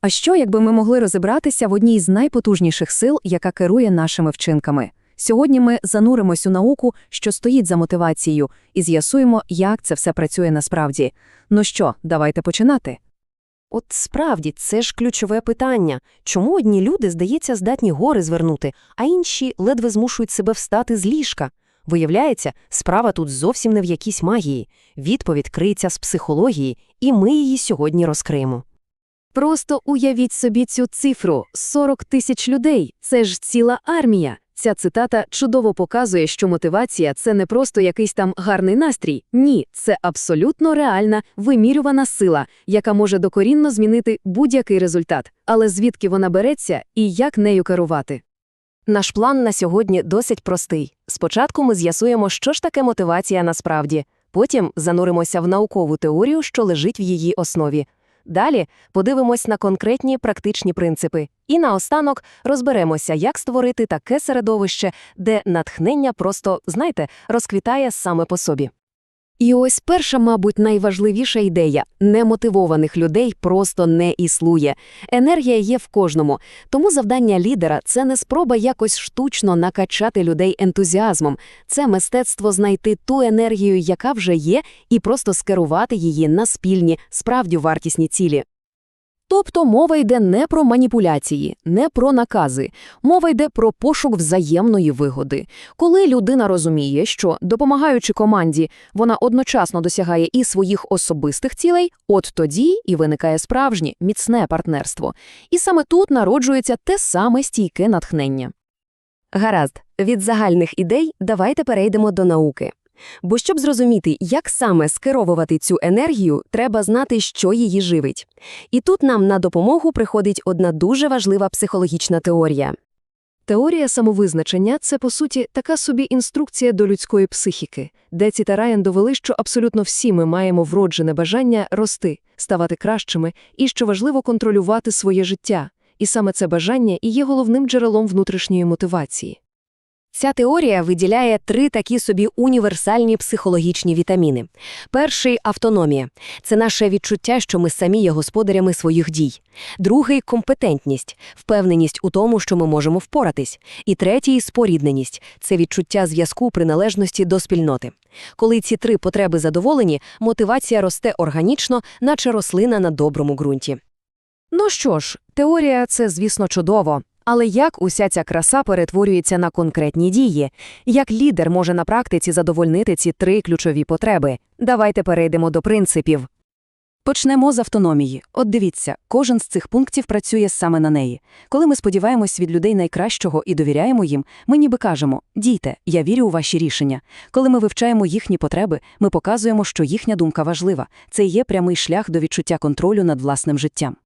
А що, якби ми могли розібратися в одній з найпотужніших сил, яка керує нашими вчинками? Сьогодні ми зануримось у науку, що стоїть за мотивацією, і з'ясуємо, як це все працює насправді. Ну що, давайте починати. От справді, це ж ключове питання. Чому одні люди, здається, здатні гори звернути, а інші ледве змушують себе встати з ліжка? Виявляється, справа тут зовсім не в якійсь магії. Відповідь криється з психології, і ми її сьогодні розкриємо. Просто уявіть собі цю цифру 40 тисяч людей. Це ж ціла армія. Ця цитата чудово показує, що мотивація це не просто якийсь там гарний настрій. Ні, це абсолютно реальна, вимірювана сила, яка може докорінно змінити будь-який результат. Але звідки вона береться і як нею керувати? Наш план на сьогодні досить простий. Спочатку ми з'ясуємо, що ж таке мотивація насправді, потім зануримося в наукову теорію, що лежить в її основі. Далі подивимось на конкретні практичні принципи. І наостанок розберемося, як створити таке середовище, де натхнення просто, знаєте, розквітає саме по собі. І ось перша, мабуть, найважливіша ідея немотивованих людей просто не існує. Енергія є в кожному. Тому завдання лідера це не спроба якось штучно накачати людей ентузіазмом, це мистецтво знайти ту енергію, яка вже є, і просто скерувати її на спільні, справді вартісні цілі. Тобто мова йде не про маніпуляції, не про накази. Мова йде про пошук взаємної вигоди. Коли людина розуміє, що, допомагаючи команді, вона одночасно досягає і своїх особистих цілей, от тоді і виникає справжнє, міцне партнерство. І саме тут народжується те саме стійке натхнення. Гаразд, від загальних ідей давайте перейдемо до науки. Бо щоб зрозуміти, як саме скеровувати цю енергію, треба знати, що її живить. І тут нам на допомогу приходить одна дуже важлива психологічна теорія. Теорія самовизначення це, по суті, така собі інструкція до людської психіки, де ці та Райан довели, що абсолютно всі ми маємо вроджене бажання рости, ставати кращими і, що важливо, контролювати своє життя. І саме це бажання і є головним джерелом внутрішньої мотивації. Ця теорія виділяє три такі собі універсальні психологічні вітаміни. Перший автономія це наше відчуття, що ми самі є господарями своїх дій. Другий компетентність, впевненість у тому, що ми можемо впоратись. І третій спорідненість це відчуття зв'язку приналежності до спільноти. Коли ці три потреби задоволені, мотивація росте органічно, наче рослина на доброму ґрунті. Ну що ж, теорія це, звісно, чудово. Але як уся ця краса перетворюється на конкретні дії? Як лідер може на практиці задовольнити ці три ключові потреби? Давайте перейдемо до принципів. Почнемо з автономії. От дивіться, кожен з цих пунктів працює саме на неї. Коли ми сподіваємось від людей найкращого і довіряємо їм, ми ніби кажемо «Дійте, я вірю у ваші рішення». Коли ми вивчаємо їхні потреби, ми показуємо, що їхня думка важлива. Це є прямий шлях до відчуття контролю над власним життям.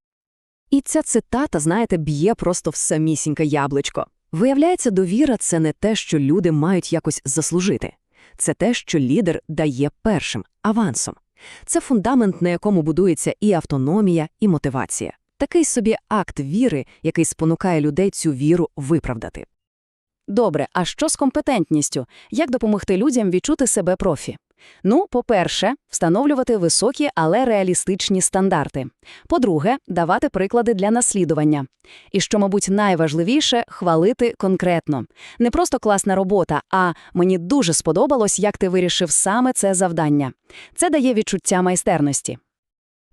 І ця цитата, знаєте, б'є просто в самісіньке яблучко. Виявляється, довіра це не те, що люди мають якось заслужити. Це те, що лідер дає першим авансом. Це фундамент, на якому будується і автономія, і мотивація. Такий собі акт віри, який спонукає людей цю віру виправдати. Добре, а що з компетентністю? Як допомогти людям відчути себе профі? Ну, по-перше, встановлювати високі, але реалістичні стандарти. По-друге, давати приклади для наслідування. І що, мабуть, найважливіше хвалити конкретно. Не просто класна робота, а мені дуже сподобалось, як ти вирішив саме це завдання. Це дає відчуття майстерності.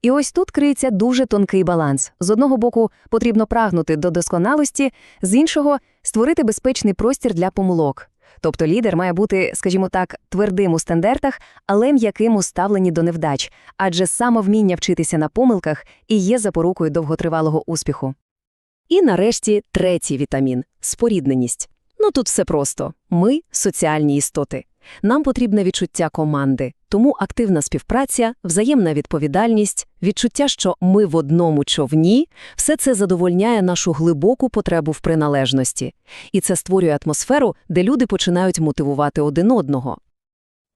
І ось тут криється дуже тонкий баланс. З одного боку, потрібно прагнути до досконалості, з іншого створити безпечний простір для помилок. Тобто лідер має бути, скажімо так, твердим у стандартах, але м'яким у ставленні до невдач, адже самовміння вчитися на помилках і є запорукою довготривалого успіху. І нарешті третій вітамін спорідненість. Ну тут все просто ми соціальні істоти. Нам потрібне відчуття команди, тому активна співпраця, взаємна відповідальність, відчуття, що ми в одному човні, все це задовольняє нашу глибоку потребу в приналежності. І це створює атмосферу, де люди починають мотивувати один одного.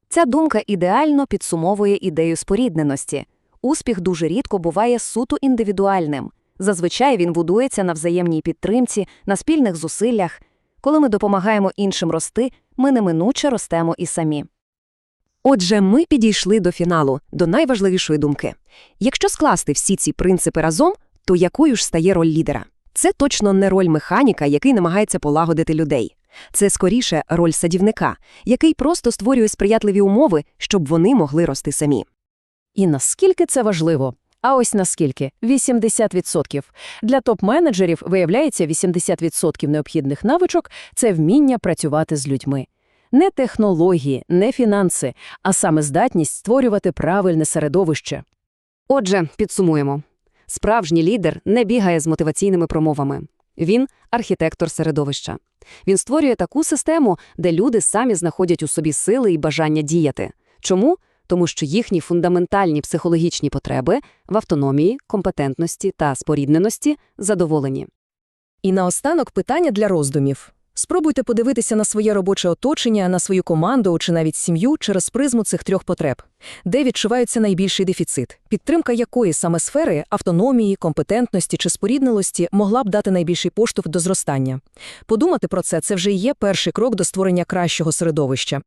Ця думка ідеально підсумовує ідею спорідненості. Успіх дуже рідко буває суто індивідуальним. Зазвичай він будується на взаємній підтримці, на спільних зусиллях. Коли ми допомагаємо іншим рости, ми неминуче ростемо і самі. Отже, ми підійшли до фіналу, до найважливішої думки. Якщо скласти всі ці принципи разом, То якою ж стає роль лідера? Це точно не роль механіка, який намагається полагодити людей. Це скоріше роль садівника, який просто створює сприятливі умови, щоб вони могли рости самі. І наскільки це важливо? А ось наскільки? 80%. Для топ-менеджерів, виявляється, 80% необхідних навичок – це вміння працювати з людьми. Не технології, не фінанси, а саме здатність створювати правильне середовище. Отже, підсумуємо. Справжній лідер не бігає з мотиваційними промовами. Він – архітектор середовища. Він створює таку систему, де люди самі знаходять у собі сили і бажання діяти. Чому? Тому що їхні фундаментальні психологічні потреби в автономії, компетентності та спорідненості задоволені. І наостанок питання для роздумів. Спробуйте подивитися на своє робоче оточення, на свою команду чи навіть сім'ю через призму цих трьох потреб. Де відчувається найбільший дефіцит? Підтримка якої саме сфери автономії, компетентності чи споріднилості могла б дати найбільший поштовх до зростання? Подумати про це – це вже є перший крок до створення кращого середовища.